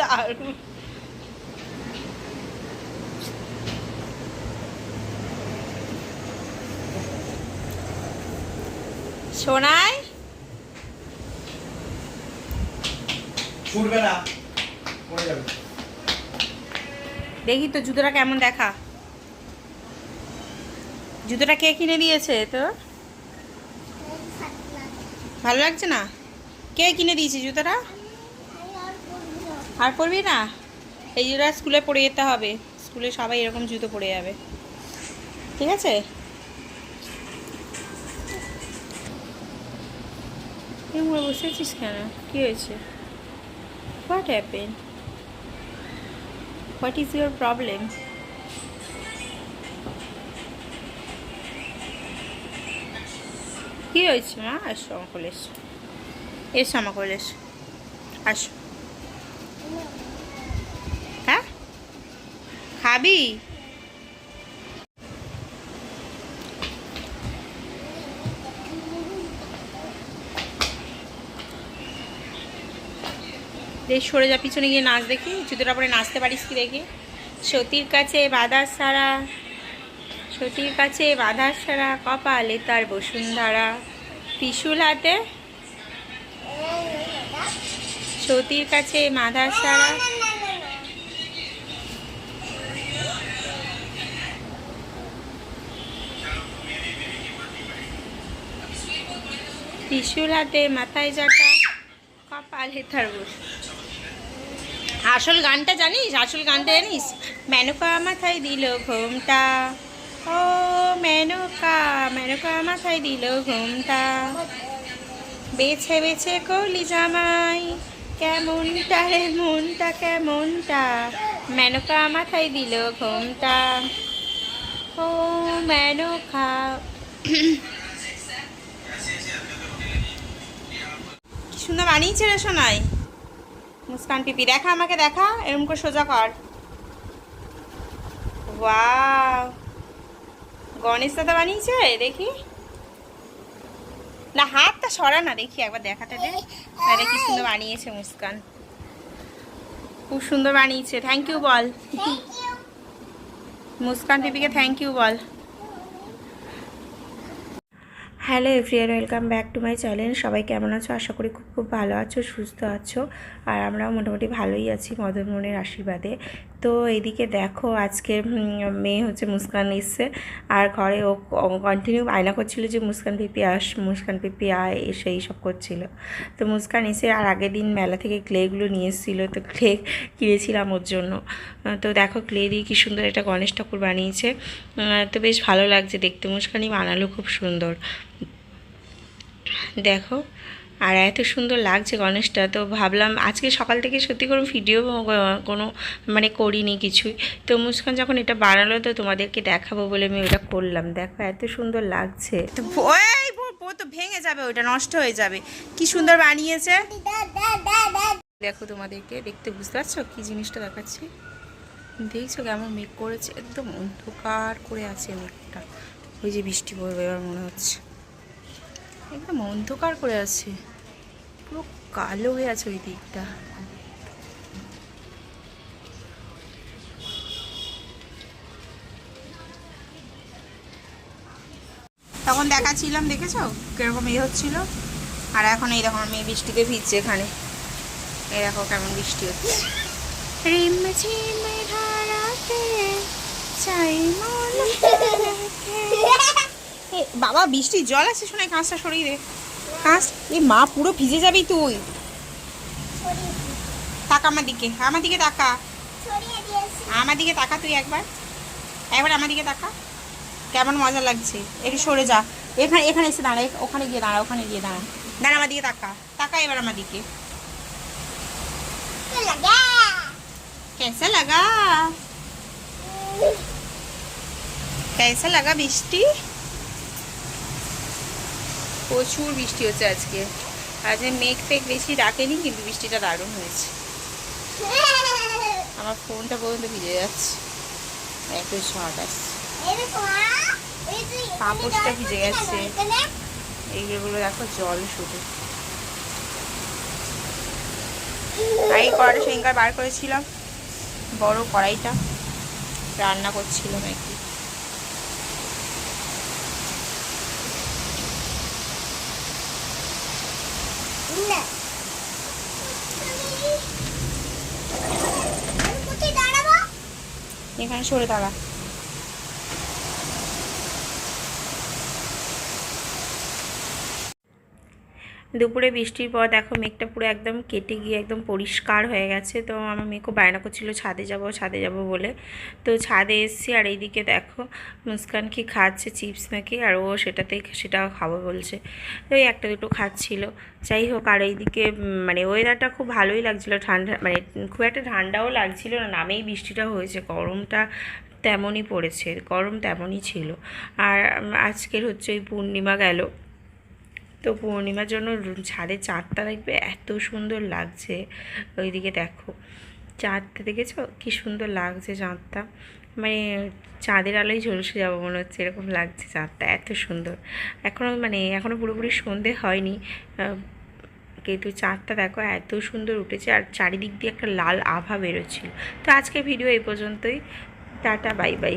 দারুণ। সোনাই? ছুটবে না পড়ে যাবে। দেখি তো জুতোটা কেমন দেখা। জুতোটা কে কিনে দিয়েছে তো ভালো লাগছে না? কে কিনে দিয়েছে জুতোটা? আর পরবি না? এই জুতোটা স্কুলে পরে যেতে হবে। স্কুলে সবাই এরকম জুতো পরে যাবে। ঠিক আছে? বসে আছিস কেন? কী হয়েছে? What happen what is your problem কি হয়েছে, মা? আসো আমার কোলে এসো। এসো, আমার কোলে এসো। আসো। হ্যাঁ? খাবি? দেখ সরে যা, পিছনে গিয়ে নাচ দেখি। জুতোটা পরে নাচতে পারিস কি দেখি? সতীর কাছে বাদার সারা। সতীর কাছে বাধার সারা কপালে তার বসুন্ধরা। ত্রিশুল হাতে সতীর কাছে মাধার সারা ত্রিশুল হাতে মাথায় জাটা কপালে তার বসু আসল গানটা জানিস? আসল গানটা জানিস? মেনকা মাথায় দিল ঘুমটা। ও, মেনকা মেনকা মাথায় দিল ঘুমটা। বেছে বেছে কলি জামাই, কেমনটা রে মনটা, কেমনটা? মেনকা মাথায় দিল ঘুমটা। ও, মেনকা। সুন্দর বানিয়েছে রে সোনাই। মুস্কান পিপি, দেখা আমাকে, দেখা এরকম করে সোজা কর। ওয়াও। গণেশ দাদা বানিয়েছে? দেখি। না, হাতটা সরা না, দেখি একবার দেখাতে দে। কি সুন্দর বানিয়েছে মুস্কান। খুব সুন্দর বানিয়েছে। থ্যাংক ইউ বল। মুস্কান পিপিকে thank you ball. Hello everyone welcome back to my channel সবাই কেমন আছো? আশা করি খুব খুব ভালো আছো, সুস্থ আছো। আর আমরাও মোটামুটি ভালোই আছি মদন মোহনের আশীর্বাদে। তো এদিকে দেখো আজকে মেয়ে হচ্ছে মুস্কান এসছে। আর ঘরে ও কন্টিনিউ আয়না করছিল যে মুস্কান পিপি আস, মুস্কান পিপি আয়, এসে এইসব করছিল। তো মুস্কান এসে আর আগের দিন মেলা থেকে ক্লেগুলো নিয়ে এসেছিল। তো ক্লে কিনেছিলাম ওর জন্য। তো দেখো ক্লে দিয়ে কী সুন্দর একটা গণেশ ঠাকুর বানিয়েছে। তো বেশ ভালো লাগছে দেখতে। মুস্কানি বানালো খুব সুন্দর। দেখো আর এত সুন্দর লাগছে গণেশটা তো ভাবলাম আজকে সকাল থেকে সত্যি কোনো ভিডিও কোনো মানে করিনি কিছুই। তো মুস্কান যখন এটা বানালো তো তোমাদেরকে দেখাবো বলে আমি ওটা করলাম। দেখো এত সুন্দর লাগছে। তো তো ভেঙে যাবে ওটা নষ্ট হয়ে যাবে। কি সুন্দর বানিয়েছে। দেখো তোমাদেরকে দেখতে বুঝতে পারছ কি জিনিসটা দেখাচ্ছি? দেখছ কেমন মেঘ করেছে? একদম অন্ধকার করে আছে মেঘটা। ওই যে বৃষ্টি পড়বে এবার মনে হচ্ছে। একদম অন্ধকার করে আছে। পুরো কালো হয়ে আছে ওই দিকটা। তখন দেখাচ্ছিলাম দেখেছ? কীরকম ইয়ে হচ্ছিল? আর এখন এই দেখো আমি বৃষ্টিতে ভিজছে এখানে। এই দেখো কেমন বৃষ্টি হচ্ছে। বাবা বৃষ্টির জল আছে শোনায় কাঁচটা সরিয়ে দে। কাঁচ এ মা পুরো ভিজে যাবি তুই তাকা আমার দিকে আমার দিকে তাকা আমার দিকে তাকা তুই একবার একবার আমার দিকে তাকা কেমন মজা লাগছে একটু সরে যা এখানে এখানে এসে দাঁড়া এখ- ওখানে গিয়ে দাঁড়া ওখানে গিয়ে দাঁড়া দাঁড়া আমার দিকে তাকা তাকা এবার আমার দিকে कैसा लगा कैसा लगा বৃষ্টি প্রচুর বৃষ্টি হচ্ছে আজকে। আজকে মেঘ ফেঘ বেশি ডাকেনি, কিন্তু বৃষ্টিটা দারুণ হয়েছে। আমার ফোনটা পর্যন্ত ভিজে যাচ্ছে। এত শর্ট আসছে কাপড়টা ভিজে গেছে। এইগুলো দেখো, জল শুধু। আর এই কড়াইটা সেদিনকার বার করেছিলাম। বড় কড়াইটা। রান্না করছিলাম আর কি এখানে সরে দাঁড়া। দুপুরে বৃষ্টির পর দেখো মেঘটা পুরো একদম কেটে গিয়ে একদম পরিষ্কার হয়ে গেছে। তো আমার মেয়েকে বায়না করছিল, ছাদে যাব ছাদে যাব বলে। তো ছাদে এসেছি আর এইদিকে দেখো মুস্কান কি খাচ্ছে, চিপস নাকি? আর ও সেটাতেই, সেটাও খাব বলছে। ওই একটা দুটো খাচ্ছিল। যাই হোক, আর এইদিকে মানে ওয়েদারটা খুব ভালোই লাগছিল। ঠান্ডা মানে খুব একটা ঠান্ডাও লাগছিল না, নামেই বৃষ্টিটা হয়েছে। গরমটা তেমনই পড়েছে, গরম তেমনই ছিল। আর আজকের হচ্ছে ওই পূর্ণিমা গেল। তো পূর্ণিমার জন্য ছাদে চাঁদটা দেখবে, এত সুন্দর লাগছে। ওইদিকে দেখো, চাঁদটা দেখেছ? কি সুন্দর লাগছে চাঁদটা। মানে চাঁদের আলোয় ঝলসে যাব মনে হচ্ছে, এরকম লাগছে চাঁদটা, এত সুন্দর। এখনও মানে এখনও পুরোপুরি সন্ধে হয়নি। কিন্তু চাঁদটা দেখো, এত সুন্দর উঠেছে আর চারিদিক দিয়ে একটা লাল আভা বেরোচ্ছিল। তো আজকে ভিডিও এই পর্যন্তই। Tata, bye bye.